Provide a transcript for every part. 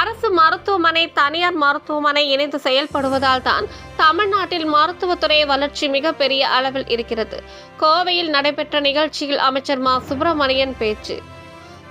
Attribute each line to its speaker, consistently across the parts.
Speaker 1: அரசு மருத்துவமனை தனியார் மருத்துவமனை இணைந்து செயல்படுவதால் தான் தமிழ்நாட்டில் மருத்துவத்துறை வளர்ச்சி மிகப்பெரிய அளவில் இருக்கிறது. கோவையில் நடைபெற்ற நிகழ்ச்சியில் அமைச்சர் மா. சுப்பிரமணியன் பேச்சு.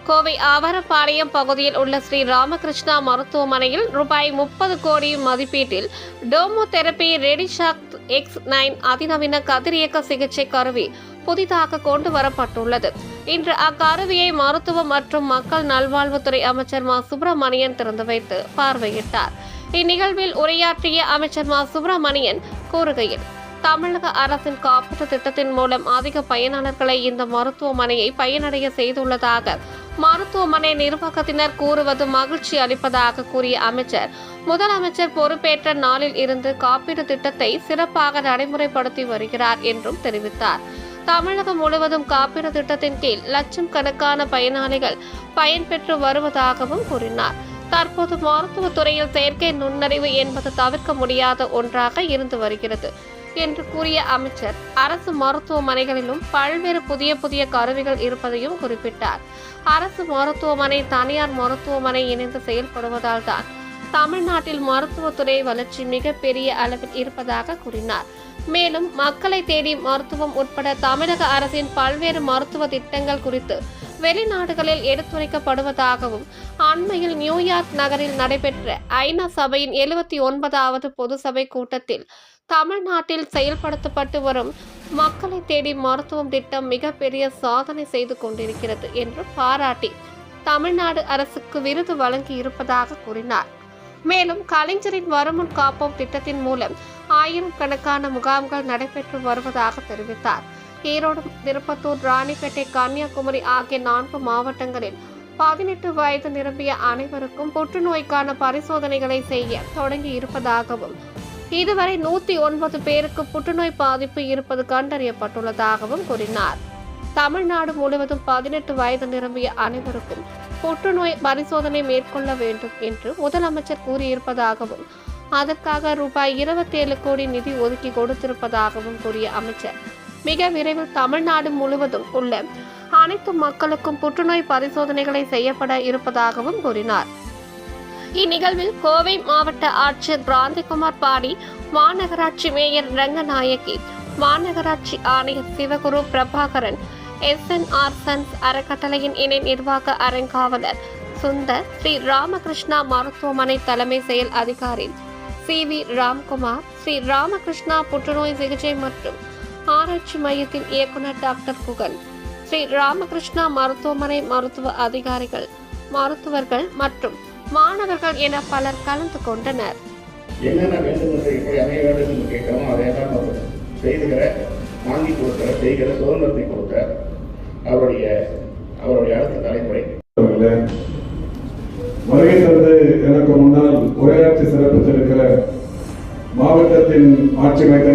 Speaker 1: கோவை ஆவரப்பாளையம் பகுதியில் உள்ள ஸ்ரீ ராமகிருஷ்ணா மருத்துவமனையில் ரூபாய் முப்பது கோடி மதிப்பீட்டில் டோமோதெரபி ரெடிஷாக் எக்ஸ் நைன் அதிநவீன கதிரியக்க சிகிச்சை கருவி புதிதாக கொண்டு வரப்பட்டுள்ளது. இன்று அக்கருவியை மருத்துவ மற்றும் மக்கள் நல்வாழ்வுத்துறை அமைச்சர் மா. சுப்பிரமணியன் திறந்து வைத்து பார்வையிட்டார். இந்நிகழ்வில் உரையாற்றிய அமைச்சர் மா. சுப்பிரமணியன் கூறுகையில் தமிழக அரசின் காப்பீட்டு திட்டத்தின் மூலம் அதிக பயனாளர்களை இந்த மருத்துவமனையை பயனடைய செய்துள்ளதாக மருத்துவமனை நிர்வாகத்தினர் கூறுவது மகிழ்ச்சி அளிப்பதாக கூறிய அமைச்சர் முதலமைச்சர் பொறுப்பேற்ற நாளில் இருந்து காப்பீடு திட்டத்தை சிறப்பாக நடைமுறைப்படுத்தி வருகிறார் என்றும் தெரிவித்தார். தமிழகம் முழுவதும் காப்பீடு திட்டத்தின் கீழ் லட்சம் கணக்கான பயனாளிகள் பயன்பெற்று வருவதாகவும் கூறினார். தற்போது மருத்துவத்துறையில் செயற்கை நுண்ணறிவு என்பது தவிர்க்க முடியாத ஒன்றாக இருந்து வருகிறது என்று கூறிய அமைச்சர் அரசு மருத்துவமனைகளிலும் பல்வேறு புதிய புதிய கருவிகள் இருப்பதையும் குறிப்பிட்டார். அரசு மருத்துவமனை தனியார் மருத்துவமனை இணைந்து செயல்படுவதால் தான் தமிழ்நாட்டில் மருத்துவத்துறை வளர்ச்சி மிகப்பெரிய அளவில் இருப்பதாக கூறினார். மேலும் மக்களை தேடி மருத்துவம் உட்பட தமிழக அரசின் பல்வேறு மருத்துவ திட்டங்கள் குறித்து வெளிநாடுகளில் எடுத்துரைக்கப்படுவதாகவும் அண்மையில் நியூயார்க் நகரில் நடைபெற்ற ஐநா சபையின் எழுபத்தி ஒன்பதாவது பொது சபை கூட்டத்தில் தமிழ்நாட்டில் செயல்படுத்தப்பட்டு வரும் மக்களை தேடி மருத்துவம் திட்டம் மிகப்பெரிய சாதனை செய்து கொண்டிருக்கிறது என்று பாராட்டி தமிழ்நாடு அரசுக்கு விருது வழங்கி இருப்பதாக கூறினார். மேலும் கலைஞரின் வருமுன் காப்போம் திட்டத்தின் மூலம் ஆயிரம் கணக்கான முகாம்கள் நடைபெற்று வருவதாக தெரிவித்தார். ஈரோடு திருப்பத்தூர் ராணிப்பேட்டை கன்னியாகுமரி ஆகிய நான்கு மாவட்டங்களில் பதினெட்டு வயது நிரம்பிய அனைவருக்கும் புற்றுநோய்க்கான பரிசோதனைகளை செய்ய தொடங்கி இருப்பதாகவும் இதுவரை நூத்தி ஒன்பது பேருக்கு புற்றுநோய் பாதிப்பு இருப்பது கண்டறியப்பட்டுள்ளதாகவும் கூறினார். தமிழ்நாடு முழுவதும் பதினெட்டு வயது நிரம்பிய அனைவருக்கும் புற்றுநோய் பரிசோதனை மேற்கொள்ள வேண்டும் என்று முதலமைச்சர் கூறியிருப்பதாகவும் அதற்காக ரூபாய் இருபத்தேழு கோடி நிதி ஒதுக்கி கொடுத்திருப்பதாகவும் கூறிய அமைச்சர். மிக விரைவில் தமிழ்நாடு முழுவதும் உள்ள அனைத்து மக்களுக்கும் புற்றுநோய் பரிசோதனைகளை செய்யப்பட இருப்பதாகவும் கூறினார். இந்நிகழ்வில் கோவை மாவட்ட ஆட்சியர் பிராந்திகுமார் பாடி மாநகராட்சி மேயர் ரங்கநாயகி மாநகராட்சி ஆணையர் சிவகுரு பிரபாகரன் எஸ்என்ஆர் சன்ஸ் அறக்கட்டளையின் இணை நிர்வாக அறங்காவலர் சுந்தர் ஸ்ரீ ராமகிருஷ்ணா மருத்துவமனை தலைமை செயல் அதிகாரி சி வி ராம்குமார் ஸ்ரீ ராமகிருஷ்ணா புற்றுநோய் சிகிச்சை மற்றும் ஆராய்ச்சி மையத்தின் இயக்குனர் டாக்டர் புகழ் ஸ்ரீ ராமகிருஷ்ணா மருத்துவமனை மருத்துவ அதிகாரிகள் மருத்துவர்கள் மற்றும் மாணவர்கள் என பலர் கலந்து கொண்டனர்.
Speaker 2: என்னென்ன வேண்டும் என்று எப்படி அமைய வேண்டும் என்று கேட்கிறோமோ அதையெல்லாம் செய்துகிற வாங்கி கொடுக்கிற செய்கிற சுதந்திரத்தை கொடுக்க அவருடைய அவருடைய அடுத்த தலைமுறை.
Speaker 3: வருகை தந்து எனக்கு முன்னால் உரையாற்றி சிறப்பித்திருக்கிற மாவட்டத்தின் ஆட்சி